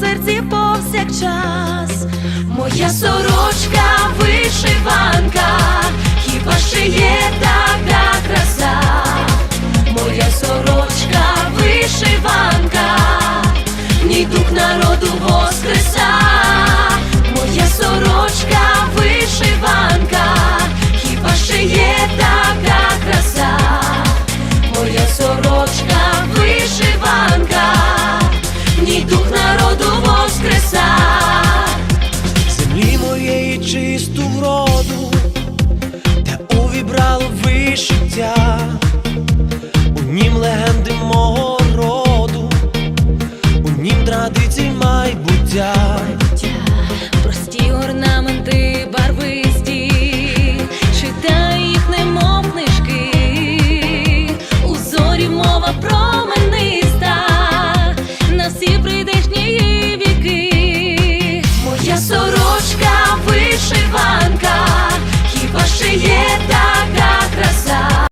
серці повсякчас. Моя сорочка вишиванка, хіба ще чисту вроду, те увібрало вишиття, у нім легенди мого роду, у нім традицій майбуття.